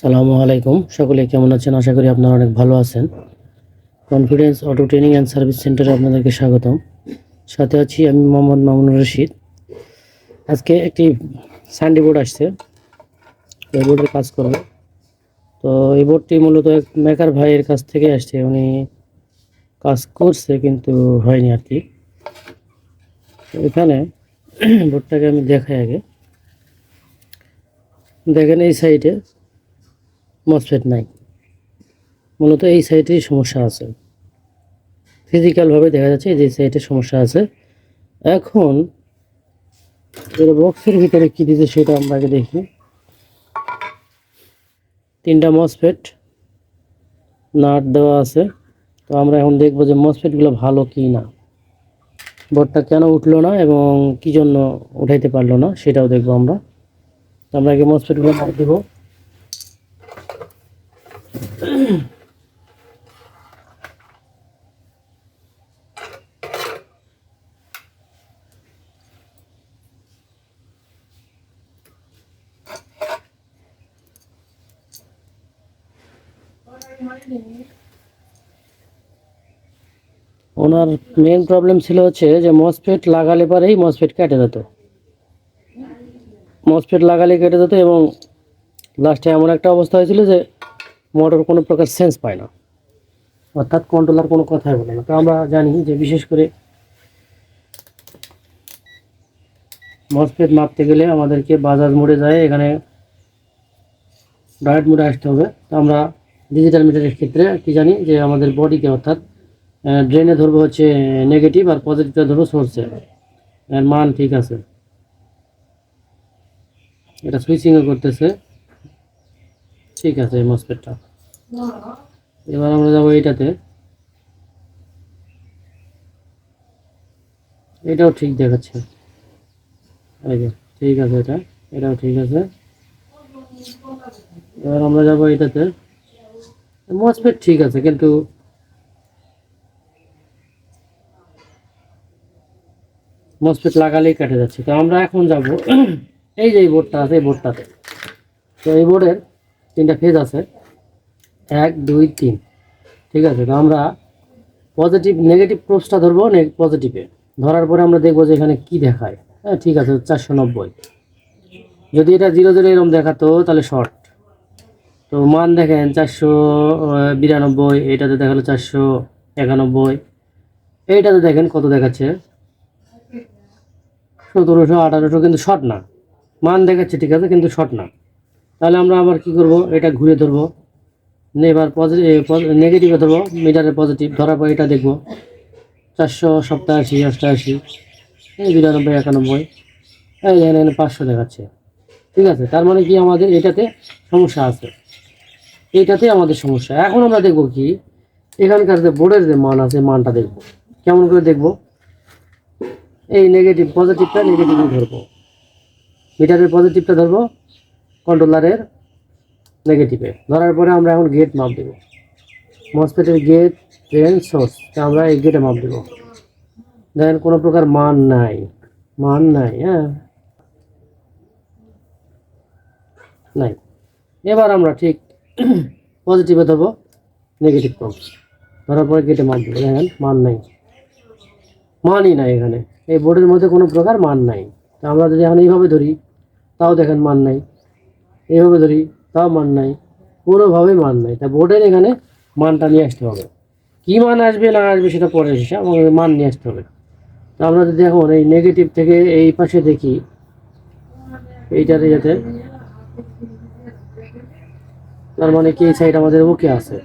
সালামু আলাইকুম। সকলে কেমন আছেন? আশা করি আপনারা অনেক ভালো আছেন। Confidence auto training and service সেন্টারে আপনাদেরকে স্বাগতম। সাথে আছি আমি মোহাম্মদ মামুনুর রশিদ। আজকে একটি স্যান্ডি বোর্ড আসছে। এই বোর্ডের কাজ করব। তো এই বোর্ডটি মূলত এক মেকার ভাইয়ের কাছ থেকে আসছে। উনি কাজ করছে কিন্তু হয়নি আর কি। এখানে বোর্ডটাকে আমি দেখাই আগে। দেখেন এই সাইডে মসফেট নাই। মূলত এই সাইডেই সমস্যা আছে। ফিজিক্যালভাবে দেখা যাচ্ছে যে সাইডে সমস্যা আছে। এখন এর বক্সের ভিতরে কী দিতে সেটা আমরা আগে দেখি। তিনটা মসফেট নাট দেওয়া আছে। তো আমরা এখন দেখব যে মসফেটগুলো ভালো কি না বোর্ডটা কেন উঠল না এবং কি জন্য উঠাইতে পারল না সেটাও দেখব আমরা। আমরা আগে মসফেটগুলো নাট দেবো। ওনার মেন প্রবলেম ছিল হচ্ছে যে মসফেট লাগালে পরেই মসফেট কেটে যেত মসফেট লাগালে কেটে যেত এবং লাস্টে এমন একটা অবস্থা হয়েছিল যে মোটর কোনো প্রকার সেন্স পায় না। অর্থাৎ কন্ট্রোলার কোনো কথাই বলে না। তো আমরা জানি যে বিশেষ করে মসফেট মাপতে গেলে আমাদেরকে বাজাজ মোড়ে যায়, এখানে ডায়েট মোডে আসতে হবে। তো আমরা ডিজিটাল মিটারের ক্ষেত্রে কি জানি যে আমাদের বডিকে অর্থাৎ ড্রেনে ধরবো হচ্ছে নেগেটিভ আর পজিটিভটা ধরবো সোর্সে মান ঠিক আছে। এটা সুইচিংও করতেছে। ঠিক আছে এই মসফেটটা এবার আমরা যাব এইটাতে। এটাও ঠিক দেখাচ্ছে। ঠিক আছে এটা। এটাও ঠিক আছে। এবার আমরা যাব এটাতে মসফেট ঠিক আছে, কিন্তু মসফেট লাগালেই কেটে যাচ্ছে। তো আমরা এখন যাব, এই যে এই বোর্ডটা আছে, এই বোর্ডটাতে। তো এই বোর্ডের তিনটা ফেজ আছে। এক, দুই, তিন। ঠিক আছে, তো আমরা পজিটিভ, নেগেটিভ প্রোপসটা ধরবো পজিটিভে। ধরার পরে আমরা দেখব যে এখানে কি দেখায়। হ্যাঁ ঠিক আছে, চারশো নব্বই। যদি এটা জিরো জিরো এরকম দেখাতো, তাহলে শর্ট। তো মান দেখেন চারশো বিরানব্বই এটাতে দেখাল চারশো একানব্বই। এইটাতে দেখেন কত দেখাচ্ছে? সতেরোশো, আঠারোশো কিন্তু শর্ট না। মান দেখাচ্ছে, ঠিক আছে, কিন্তু শর্ট না। তাহলে আমরা আবার কি করব? এটা ঘুরে ধরবো। এবার পজিটিভ নেগেটিভে ধরবো মিটারের পজিটিভ ধরার পর এটা দেখব। চারশো সপ্তাশি, অষ্টাশি, এই বিরানব্বই, একানব্বই। এই এখানে পাঁচশো দেখাচ্ছে। ঠিক আছে, তার মানে কি আমাদের এটাতে সমস্যা আছে। এইটাতে আমাদের সমস্যা। এখন আমরা দেখব কি, এখানকার যে বোর্ডের যে মান আছে, মানটা দেখব। কেমন করে দেখব? এই নেগেটিভ পজিটিভটা নেগেটিভই ধরবো। মিটারের পজিটিভটা ধরবো কন্ট্রোলারের নেগেটিভে ধরার পরে আমরা এখন গেট মাপ দেব। মসপেটের গেট ট্রেন সোর্স আমরা এই গেটে মাপ দেব। দেখেন, কোনো প্রকার মান নাই। মান নাই হ্যাঁ? নাই। এবার আমরা ঠিক পজিটিভে ধরবো নেগেটিভ প্রবস ধরার পরে কেটে মান দেবো। দেখেন, মান নাই। মানই নাই এখানে। এই বোর্ডের মধ্যে কোনো প্রকার মান নাই। তা আমরা যদি এখন এইভাবে ধরি, তাও দেখেন মান নাই। এইভাবে ধরি, তাও মান নাই। কোনোভাবে মান নাই। তা বোর্ডের এখানে মানটা নিয়ে আসতে হবে। কী মান আসবে, না আসবে, সেটা পরে হিসাব আমাদের মান নিয়ে আসতে হবে। তা আমরা যদি এখন এই নেগেটিভ থেকে এই পাশে দেখি, এইটাতে যাতে তার মানে কি এই সাইড আমাদের ওকে আছে?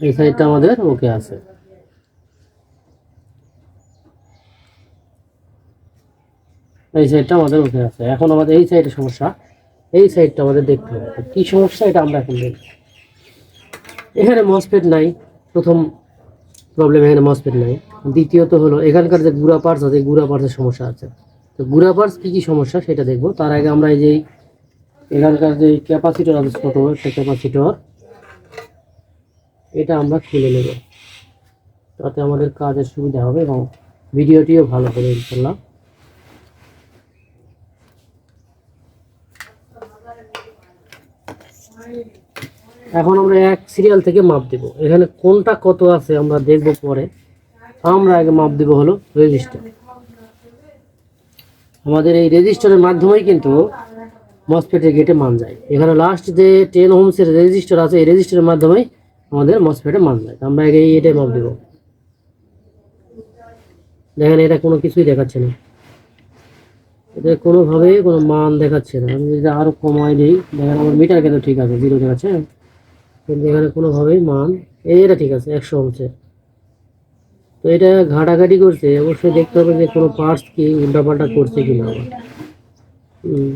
এই সাইডটা আমাদের ওকে আছে। এই সাইডটা আমাদের ওকে আছে। এখন আমাদের এই সাইডের সমস্যা। এই সাইডটা আমাদের দেখতে হবে। কি সমস্যা এটা আমরা এখন দেখব। এখানে মসপেট নাই। প্রথম প্রবলেম এখানে মসপেট নাই। দ্বিতীয়ত হলো এখানকার যে গুড়া পার্টস আছে, গুড়া পার্টসের সমস্যা আছে। তো গুড়া পার্টস কী কী সমস্যা সেটা দেখব। তার আগে আমরা এই যে এখানকার যে ক্যাপাসিটর আছে ছোট একটা ক্যাপাসিটর, এটা আমরা খুলে নেব। তাতে আমাদের কাজের সুবিধা হবে এবং ভিডিওটিও ভালো হবে ইনশাল্লাহ এখন আমরা এক সিরিয়াল থেকে মাপ দেব। এখানে কোনটা কত আছে আমরা দেখব পরে। আমরা আগে মাপ দেব হলো রেজিস্টার আমাদের এই রেজিস্টারের মাধ্যমেই কিন্তু মসফেটের গেটে মান যায়। এখানে লাস্ট যে টেন হোমসের রেজিস্টার আছে, এই রেজিস্টারের মাধ্যমেই আমাদের মসফেটে মান যায়। আমরা আগে এটাই মাপ দেব। দেখেন, এটা কোনো কিছুই দেখাচ্ছে না। এটা কোনোভাবে কোনো মান দেখাচ্ছে না। আমি যদি আরও কমাই দিই, দেখেন আমার মিটার কিন্তু ঠিক আছে জিরো দেখাচ্ছে কিন্তু এখানে কোনোভাবেই মান এটা ঠিক আছে, একশো হচ্ছে তো এটা ঘাটাঘাটি করছে, অবশ্যই দেখতে হবে যে কোনো পার্টস কি উল্টাপাল্টা করছে কি না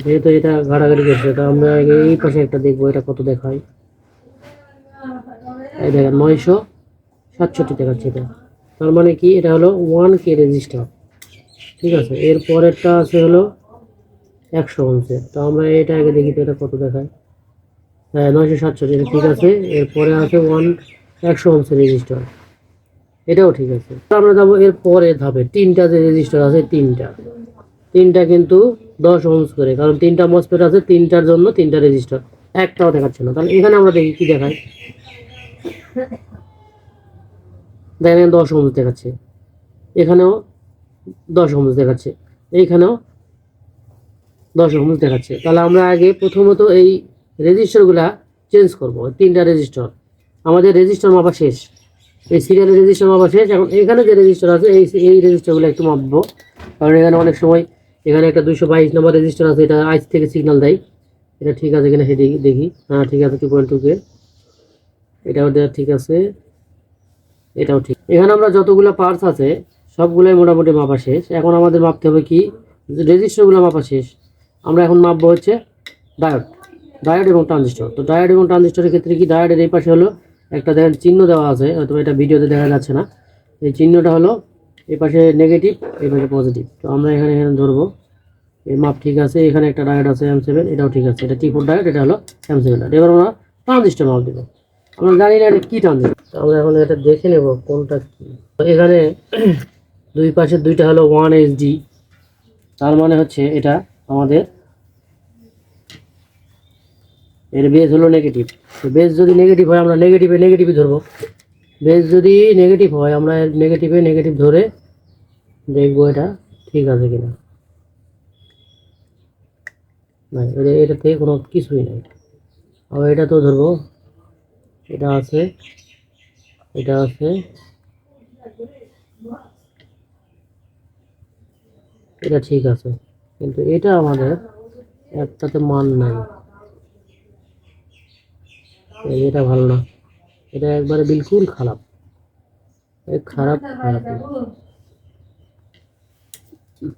যেহেতু এটা ঘাটাঘাটি করছে, তা আমরা আগে এই পাশে একটা দেখব, এটা কত দেখায়। এই দেখেন, নয়শো সাতষট্টি দেখাচ্ছে এটা তার মানে কি? এটা হলো ওয়ান কে রেজিস্টার ঠিক আছে? এর পরেরটা আছে হলো একশো অংশে তো আমরা এটা আগে দেখি তো এটা কত দেখায়। হ্যাঁ নয়শো সাতষট্টি, এটা ঠিক আছে। এরপরে আছে ওয়ান একশো অংশের রেজিস্টার এটাও ঠিক আছে। আমরা যাব এর পরে ধাপে। তিনটা যে রেজিস্টার আছে, তিনটা। তিনটা কিন্তু দশ অংশ করে, কারণ তিনটা মসপেট আছে, তিনটার জন্য তিনটা রেজিস্টার। একটাও দেখাচ্ছে না। তাহলে এখানে আমরা দেখি কি দেখায়। দেখেন দশ অংশ দেখাচ্ছে। এখানেও দশ হোমস দেখাচ্ছে। এইখানেও দশ হোমস দেখাচ্ছে। তাহলে আমরা আগে প্রথমত এই রেজিস্টারগুলা চেঞ্জ করব তিনটা রেজিস্টার। আমাদের রেজিস্টার মাপা শেষ। এই সিরিয়ালের রেজিস্টার মাপা শেষ। এখন এখানে যে রেজিস্টার আছে, এই এই রেজিস্টারগুলো একটু মাপবো। কারণ এখানে অনেক সময় এখানে একটা দুইশো বাইশ নম্বর রেজিস্টার আছে, এটা আইস থেকে সিগন্যাল দেয়। এটা ঠিক আছে কিনা সেটি দেখি। হ্যাঁ ঠিক আছে টু পয়েন্ট টু কে। এটাও দেওয়া ঠিক আছে। এটাও ঠিক। এখানে আমরা যতগুলো পার্টস আছে, সবগুলোই মোটামুটি মাপা শেষ। এখন আমাদের মাপতে হবে কি? রেজিস্টারগুলো মাপা শেষ। আমরা এখন মাপবো হচ্ছে ডায়োড ডায়োড এবং ট্রানজিস্টর তো ডায়োড এবং ট্রানজিস্টরের ক্ষেত্রে কি? ডায়োডের এই পাশে হলো একটা দেখেন চিহ্ন দেওয়া আছে হয়তো এটা ভিডিওতে দেখা যাচ্ছে না। এই চিহ্নটা হলো এই পাশে নেগেটিভ এই পাশে পজিটিভ তো আমরা এখানে এখানে ধরবো। এই মাপ ঠিক আছে, এখানে একটা ডায়োড আছে এম সেভেন এটাও ঠিক আছে। এটা টি ফোর ডায়োড এটা হলো এম সেভেন ডায়োড এবার আমরা ট্রানজিস্টর মাপ দেবো। আমরা জানি না এটা কী ট্রানজিস্টর আমরা এখন এটা দেখে নেব কোনটা কী। এখানে দুই পাশে দুইটা হলো ওয়ান এইচডি তার মানে হচ্ছে এটা আমাদের এর বেস হলো নেগেটিভ বেজ যদি নেগেটিভ হয়, আমরা নেগেটিভে নেগেটিভই ধরবো। বেজ যদি নেগেটিভ হয়, আমরা নেগেটিভে নেগেটিভ ধরে দেখব এটা, ঠিক আছে কিনা। না এটা এটাতে কোনো কিছুই নাই। আবার এটা তো ধরবো, এটা আছে এটা আছে। এটা ঠিক আছে, কিন্তু এটা আমাদের একটাতে মান নাই। এটা ভালো না। এটা একবারে বিলকুল খারাপ। খারাপ খারাপ।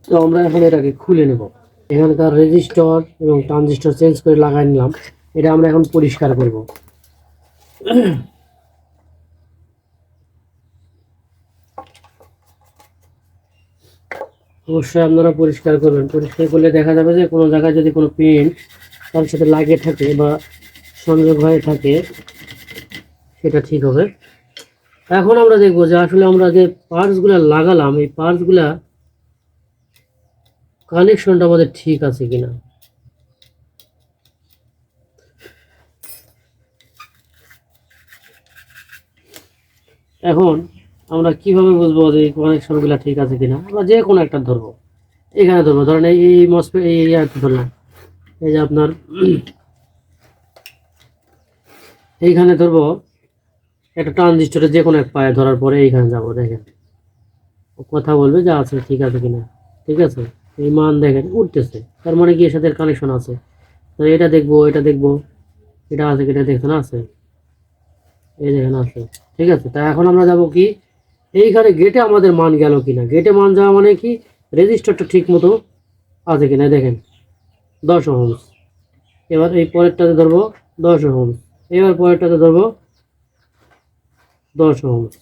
তো আমরা এখন এটাকে খুলে নেব। এখানকার রেজিস্টার এবং ট্রানজিস্টর চেঞ্জ করে লাগাই নিলাম। এটা আমরা এখন পরিষ্কার করব। অবশ্যই আপনারা পরিষ্কার করবেন। পরিষ্কার করলে দেখা যাবে যে কোনো জায়গায় যদি কোনো প্রিন্ট তার সাথে লাগিয়ে থাকে বা সংযোগ হয়ে থাকে সেটা ঠিক হবে। এখন আমরা দেখব যে আসলে আমরা যে পার্টসগুলো লাগালাম, এই পার্টসগুলা কানেকশনটা আমাদের ঠিক আছে কিনা। এখন আমরা কীভাবে বুঝব যে কানেকশনগুলো ঠিক আছে কিনা? আমরা যে কোনো একটা ধরবো। এখানে ধরবো, ধরেন এই এই মসপে এই ইয়াতে ধরলাম। এই যে আপনার এইখানে ধরবো একটা ট্রানজিস্টরে যে কোনো এক পায়ে ধরার পরে এইখানে যাব, দেখেন। ও কথা বলবে যে আছে, ঠিক আছে কিনা। ঠিক আছে? এই মান দেখেন, উঠতেছে। তার মানে কি এর সাথে কানেকশন আছে? তো এটা দেখব এটা দেখব। এটা আছে কিনা দেখছেন আছে। এই দেখেন, আছে। ঠিক আছে? তা এখন আমরা যাব কি, এইখানে গেটে আমাদের মান গেল কিনা? গেটে মান যাওয়া মানে কি রেজিস্টারটা ঠিক মতো আছে কিনা? দেখেন, দশ হোমস এবার এই পরেরটাতে ধরবো, দশ হোমস এবার পরেরটাতে ধরবো দশ হোমস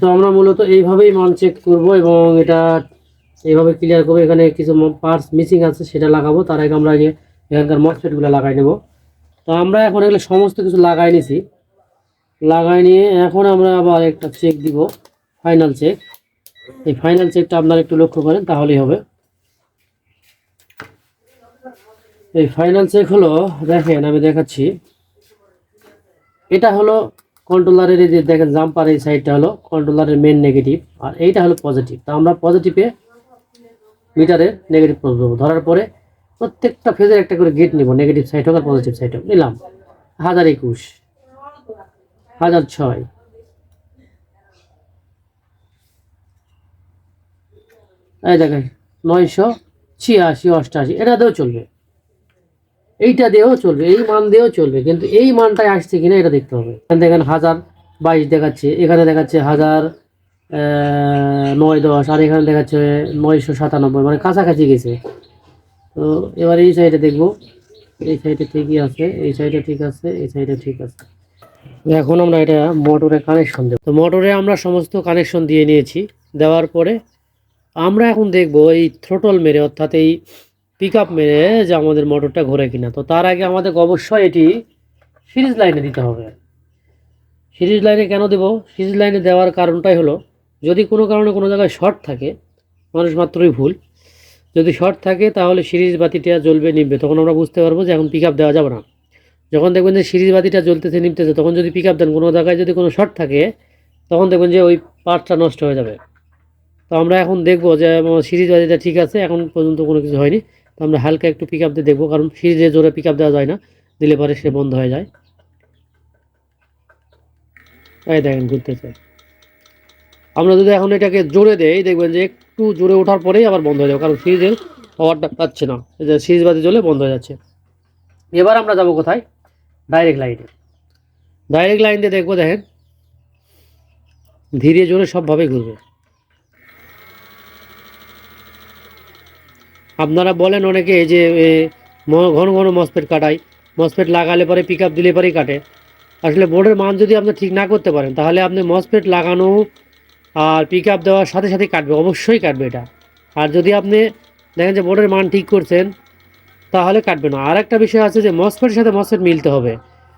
তো আমরা মূলত এইভাবেই মান চেক করব এবং এটা এইভাবে ক্লিয়ার করব। এখানে কিছু পার্টস মিসিং আছে, সেটা লাগাবো। তার আগে আমরা এখানকার মসফেটগুলো লাগাই নেব। তো আমরা এখন এগুলো সমস্ত কিছু লাগাই নিছি। লাগাই নিয়ে এখন আমরা আবার একটা চেক দিব ফাইনাল চেক এই ফাইনাল চেকটা আপনারা একটু লক্ষ্য করেন, তাহলেই হবে। এই ফাইনাল চেক হলো, দেখেন, আমি দেখাচ্ছি। এটা হলো কন্ট্রোলারের এই যে দেখেন জাম্পার এই সাইডটা হলো কন্ট্রোলারের মেন নেগেটিভ আর এইটা হলো পজিটিভ তো আমরা পজিটিভে মিটারের নেগেটিভ দেবো। ধরার পরে প্রত্যেকটা ফেজের একটা করে গেট নিব। নেগেটিভ সাইড হোক আর পজিটিভ সাইড হোক। নিলাম। হাজার একুশ। হাজার ছয়। এই দেখেন, নয়শো ছিয়াশি, অষ্টাশি। এটা দিয়েও চলবে। এইটা দিয়েও চলবে, এই মান দিয়েও চলবে, কিন্তু এই মানটাই আসছে কিনা এটা দেখতে হবে। এখানে দেখেন হাজার বাইশ দেখাচ্ছে, এখানে দেখাচ্ছে হাজার নয় দশ, আর এখানে দেখাচ্ছে নয়শো সাতানব্বই মানে কাছাকাছি গেছে। তো এবার এই সাইডে দেখব, এই সাইডে ঠিকই আছে, এই সাইডে ঠিক আছে, এই সাইডে ঠিক আছে। এখন আমরা এটা মোটরে কানেকশন দেবো। তো মোটরে আমরা সমস্ত কানেকশন দিয়ে নিয়েছি, দেওয়ার পরে আমরা এখন দেখব এই থ্রোটল মেরে, অর্থাৎ এই পিক আপ মেরে যে আমাদের মোটরটা ঘোরে কিনা। তো তার আগে আমাদের অবশ্যই এটি সিরিজ লাইনে দিতে হবে। সিরিজ লাইনে কেন দেব? সিরিজ লাইনে দেওয়ার কারণটাই হলো, যদি কোনো কারণে কোনো জায়গায় শর্ট থাকে, মানুষ মাত্রই ভুল। যদি শর্ট থাকে, তাহলে সিরিজ বাতিটা জ্বলবে নিববে তখন আমরা বুঝতে পারব যে এখন পিক আপ দেওয়া যাবে না। যখন দেখবেন যে সিরিজ বাতিটা জ্বলতেছে নিমতেছে তখন যদি পিক আপ দেন, কোনো জায়গায় যদি কোনো শর্ট থাকে, তখন দেখবেন যে ওই পার্টটা নষ্ট হয়ে যাবে। তো আমরা এখন দেখব যে সিরিজ বাতিটা ঠিক আছে, এখন পর্যন্ত কোনো কিছু হয়নি। তো আমরা হালকা একটু পিক আপ দিয়ে দেখব, কারণ সিরিজে জোরে পিক আপ দেওয়া যায় না, দিলে পরে সে বন্ধ হয়ে যায়। এই দেখেন, ঘুরতেছে। আমরা যদি এখন এটাকে জোরে দেই, দেখবেন যে একটু জোরে ওঠার পরেই আবার বন্ধ হয়ে যাবে, কারণ সিরিজের পাওয়ারটা পাচ্ছে না। যে সিরিজ বাতি জ্বলে বন্ধ হয়ে যাচ্ছে। এবার আমরা যাব কোথায়? ডাইরেক্ট লাইনে ডাইরেক্ট লাইন দিয়ে দেখব, দেখেন। ধীরে জোরে সবভাবে ঘুরবে। আপনারা বলেন অনেকে যে ঘন ঘন মসপেট কাটাই মসপেট লাগালে পরে পিক আপ দিলে পরেই কাটে। আসলে বোর্ডের মান যদি আপনি ঠিক না করতে পারেন, তাহলে আপনি মসপেট লাগানো আর পিক আপ দেওয়ার সাথে সাথে কাটবে, অবশ্যই কাটবে এটা। আর যদি আপনি দেখেন যে বোর্ডের মান ঠিক করছেন, তাহলে কাটবে না। আর একটা বিষয় আছে যে মসপেটের সাথে মসপেট মিলতে হবে।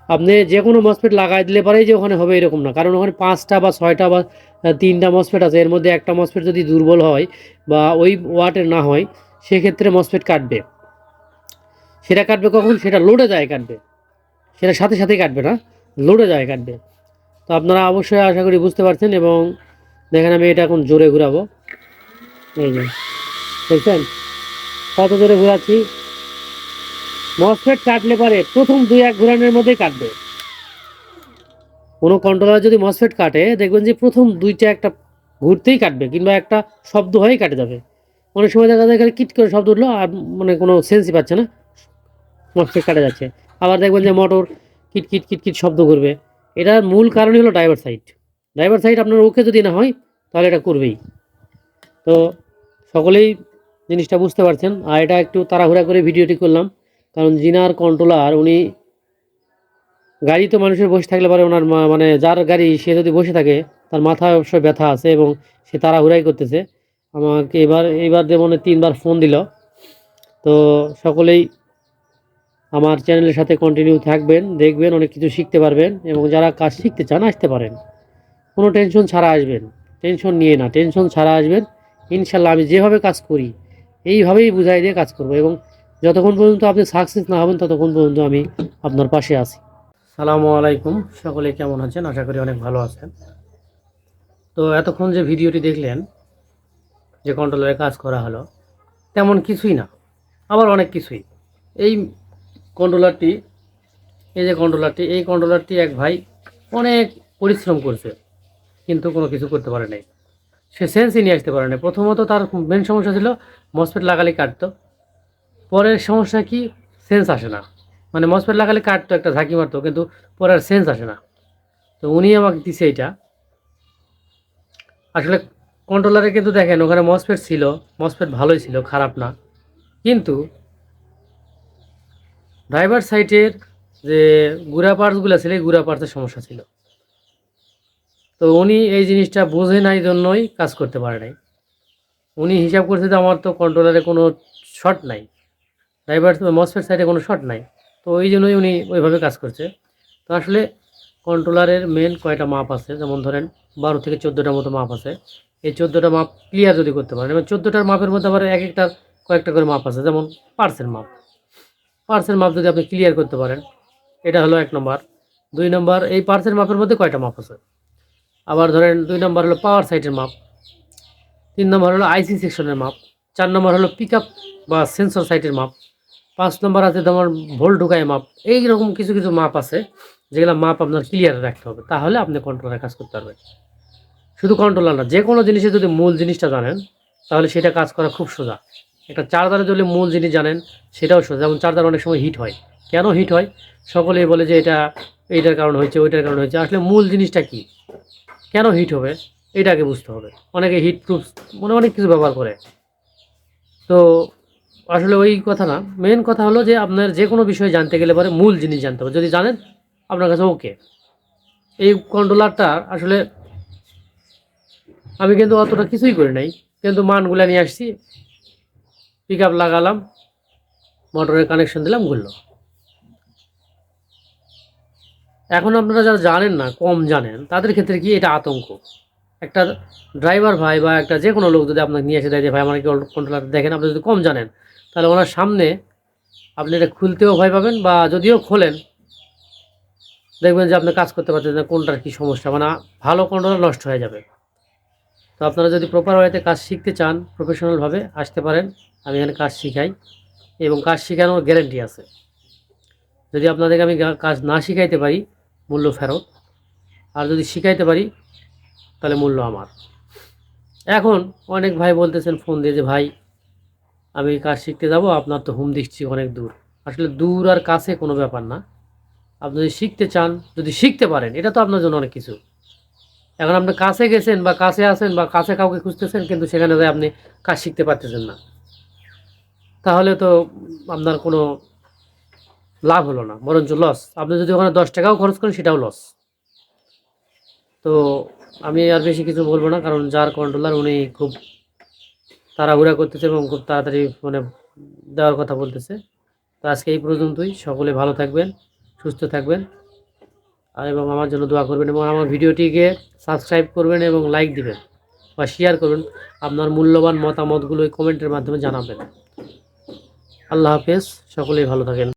আপনি যে কোনো মসপেট লাগাই দিলে পরেই যে ওখানে হবে এরকম না। কারণ ওখানে পাঁচটা বা ছয়টা বা তিনটা মসপেট আছে। এর মধ্যে একটা মসপেট যদি দুর্বল হয় বা ওই ওয়াটের না হয় সেক্ষেত্রে মসপেট কাটবে। সেটা কাটবে কখন? সেটা লোডে যায় কাটবে। সেটা সাথে সাথেই কাটবে না, লোডে যায় কাটবে। তো আপনারা অবশ্যই আশা করি বুঝতে পারছেন এবং দেখেন আমি এটা এখন জোরে ঘুরাবো। এই যে, দেখছেন? কত জোরে ঘুরাচ্ছি? মসফেট কাটলে পারে প্রথম দুই এক ঘুরানোর মধ্যেই কাটবে। কোনো কন্ট্রোলার যদি মসফেট কাটে, দেখবেন যে প্রথম দুইটা একটা ঘুরতেই কাটবে কিংবা একটা শব্দ হয়েই কাটে যাবে। অনেক সময় দেখা যায় কিট করে শব্দ উঠল আর মানে কোনো সেন্সই পাচ্ছে না। মসফেট কাটা যাচ্ছে। আবার দেখবেন যে মোটর কিট কিট কিট কিট শব্দ করবে। এটার মূল কারণই হলো ড্রাইভার সাইড ড্রাইভার সাইড আপনার ওকে যদি না হয়, তাহলে এটা করবেই। তো সকলেই জিনিসটা বুঝতে পারছেন। আর এটা একটু তাড়াহুড়া করে ভিডিওটি করলাম। কারণ জিনার কন্ট্রোলার উনি গাড়ি তো মানুষের বসে থাকলে পারে ওনার মানে যার গাড়ি, সে যদি বসে থাকে, তার মাথায় অবশ্যই ব্যথা আছে এবং সে তাড়াহুড়াই করতেছে। আমাকে এবার এইবার যেমন তিনবার ফোন দিল। তো সকলেই আমার চ্যানেলের সাথে কন্টিনিউ থাকবেন, দেখবেন, অনেক কিছু শিখতে পারবেন এবং যারা কাজ শিখতে চান, আসতে পারেন। কোনো টেনশন ছাড়া আসবেন টেনশন নিয়ে না টেনশন ছাড়া আসবেন। ইনশাল্লাহ আমি যেভাবে কাজ করি, এইভাবেই বুঝাই দিয়ে কাজ করব এবং যতক্ষণ পর্যন্ত আপনি সাকসেস না হবেন, ততক্ষণ পর্যন্ত আমি আপনার পাশে আছি। সালামু আলাইকুম, সকলে কেমন আছেন? আশা করি অনেক ভালো আছেন। তো এতক্ষণ যে ভিডিওটি দেখলেন যে কন্ট্রোলারে কাজ করা হলো, তেমন কিছুই না, আবার অনেক কিছুই। এই কন্ট্রোলারটি এই যে কন্ট্রোলারটি এই কন্ট্রোলারটি এক ভাই অনেক পরিশ্রম করছে, কিন্তু কোনো কিছু করতে পারে নাই। সে সেন্সই নিয়ে আসতে পারে নাই। প্রথমত তার মেন সমস্যা ছিল মসপেট লাগালে কাটতো। পরের সমস্যা কি? সেন্স আসে না। মানে মসপেট লাগালে কাটতো, একটা ঝাঁকি মারতো, কিন্তু পরে আর সেন্স আসে না। তো উনি আমাকে দিছে এটা আসলে কন্ট্রোলারে কিন্তু দেখেন, ওখানে মসপেট ছিল মসপেট ভালোই ছিল, খারাপ না। কিন্তু ড্রাইভার সাইটের যে গুড়া পার্টসগুলো ছিল, এই গুড়া পার্টসের সমস্যা ছিল। তো উনি এই জিনিসটা বোঝে নাই জন্যই কাজ করতে পারে নাই। উনি হিসাব করছে যে আমার তো কন্ট্রোলারে কোনো শর্ট নাই। ড্রাইভার মসফেট সাইডে কোনো শর্ট নাই। তো ওই জন্যই উনি ওইভাবে কাজ করছে। তো আসলে কন্ট্রোলারের মেন কয়টা মাপ আছে? যেমন ধরেন, বারো থেকে চোদ্দোটার মতো মাপ আছে। এই চোদ্দোটা মাপ ক্লিয়ার যদি করতে পারেন। এবং চোদ্দোটার মাপের মধ্যে আবার এক একটা কয়েকটা করে মাপ আছে, যেমন পার্সের মাপ। পার্সের মাপ যদি আপনি ক্লিয়ার করতে পারেন, এটা হলো এক নম্বর। দুই নম্বর, এই পার্সের মাপের মধ্যে কয়টা মাপ আছে? আবার ধরেন দুই নম্বর হলো পাওয়ার সাইটের মাপ, তিন নম্বর হলো আইসি সেকশনের মাপ, চার নম্বর হলো পিক বা সেন্সর সাইটের মাপ, পাঁচ নম্বর আছে তোমার ভোল ঢুকায় মাপ। এইরকম কিছু কিছু মাপ আছে, যেগুলো মাপ আপনার ক্লিয়ার রাখতে হবে। তাহলে আপনি কন্ট্রোলের কাজ করতে পারবেন। শুধু কন্ট্রোলার না যে কোনো জিনিসে যদি মূল জিনিসটা জানেন, তাহলে সেটা কাজ করা খুব সোজা। একটা চার্জারে যদি মূল জিনিস জানেন, সেটাও সোজা। যেমন চার্জার অনেক সময় হিট হয়। কেন হিট হয়? সকলেই বলে যে এটা এইটার কারণ হয়েছে, ওইটার কারণে হয়েছে। আসলে মূল জিনিসটা কি? কেন হিট হবে? এটাকে বুঝতে হবে। অনেকে হিট প্রুফ মানে অনেক কিছু ব্যবহার করে। তো আসলে ওই কথা না। মেন কথা হলো যে আপনার যে কোনো বিষয়ে জানতে গেলে পরে মূল জিনিস জানতে হবে। যদি জানেন, আপনার কাছে ওকে এই কন্ট্রোলারটা আসলে আমি কিন্তু অতটা কিছুই করি নাই। কিন্তু মানগুলা নিয়ে আসছি পিক আপ লাগালাম মোটরের কানেকশন দিলাম, ঘুরলো। এখন আপনারা যারা জানেন না, কম জানেন, তাদের ক্ষেত্রে কি এটা আতঙ্ক? একটা ড্রাইভার ভাই বা একটা যে কোনো লোক যদি আপনাকে নিয়ে এসে দেয় যে ভাই, আমার কি কন্ট্রোলার দেখেন, আপনি যদি কম জানেন, তাহলে ওনার সামনে আপনি এটা খুলতেও ভয় পাবেন বা যদিও খোলেন, দেখবেন যে আপনি কাজ করতে পারছেন কোনটার কী সমস্যা মানে ভালো কন্ট্রোলার নষ্ট হয়ে যাবে। তো আপনারা যদি প্রপার ওয়েতে কাজ শিখতে চান প্রফেশনালভাবে আসতে পারেন। আমি এখানে কাজ শিখাই এবং কাজ শেখানোর গ্যারেন্টি আছে। যদি আপনাদেরকে আমি কাজ না শিখাইতে পারি, মূল্য ফেরত। আর যদি শিখাইতে পারি, তাহলে মূল্য আমার। এখন অনেক ভাই বলতেছেন ফোন দিয়ে যে, ভাই, আমি কাজ শিখতে যাব, আপনার তো হোম দিচ্ছি অনেক দূর। আসলে দূর আর কাছে কোনো ব্যাপার না। আপনি যদি শিখতে চান, যদি শিখতে পারেন, এটা তো আপনার জন্য অনেক কিছু। এখন আপনি কাছে গেছেন বা কাছে আছেন বা কাছে কাউকে খুঁজতেছেন, কিন্তু সেখানে যাই আপনি কাজ শিখতে পারতেছেন না। তাহলে তো আপনার কোনো লাভ হলো না, বরঞ্চ লস আপনি যদি ওখানে দশ টাকাও খরচ করেন, সেটাও লস তো আমি আর বেশি কিছু বলব না, কারণ যার কন্ট্রোলার উনি খুব তাড়াহুড়া করতেছে এবং খুব তাড়াতাড়ি মানে দেওয়ার কথা বলতেছে। তো আজকে এই পর্যন্তই। সকলে ভালো থাকবেন, সুস্থ থাকবেন। আর এবং আমার জন্য দোয়া করবেন এবং আমার ভিডিওটিকে সাবস্ক্রাইব করবেন এবং লাইক দিবেন বা শেয়ার করুন আপনার মূল্যবান মতামতগুলো কমেন্টের মাধ্যমে জানাবেন। আল্লাহ হাফেজ, সকলেই ভালো থাকেন।